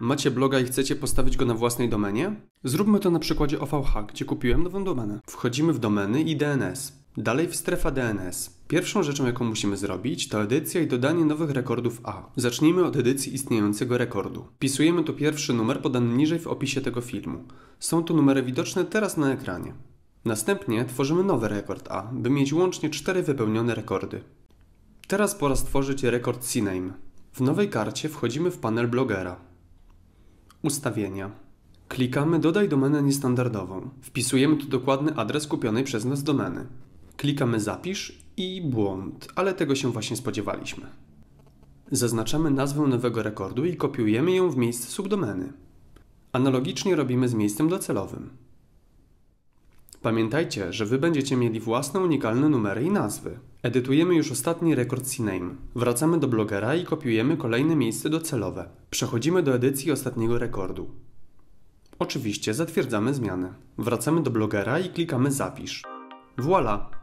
Macie bloga i chcecie postawić go na własnej domenie? Zróbmy to na przykładzie OVH, gdzie kupiłem nową domenę. Wchodzimy w domeny i DNS. Dalej w strefa DNS. Pierwszą rzeczą, jaką musimy zrobić, to edycja i dodanie nowych rekordów A. Zacznijmy od edycji istniejącego rekordu. Wpisujemy tu pierwszy numer podany niżej w opisie tego filmu. Są tu numery widoczne teraz na ekranie. Następnie tworzymy nowy rekord A, by mieć łącznie cztery wypełnione rekordy. Teraz pora stworzyć rekord CNAME. W nowej karcie wchodzimy w panel blogera. Ustawienia. Klikamy Dodaj domenę niestandardową. Wpisujemy tu dokładny adres kupionej przez nas domeny. Klikamy Zapisz i błąd, ale tego się właśnie spodziewaliśmy. Zaznaczamy nazwę nowego rekordu i kopiujemy ją w miejsce subdomeny. Analogicznie robimy z miejscem docelowym. Pamiętajcie, że Wy będziecie mieli własne unikalne numery i nazwy. Edytujemy już ostatni rekord CNAME. Wracamy do blogera i kopiujemy kolejne miejsce docelowe. Przechodzimy do edycji ostatniego rekordu. Oczywiście zatwierdzamy zmiany. Wracamy do blogera i klikamy Zapisz. Voilà!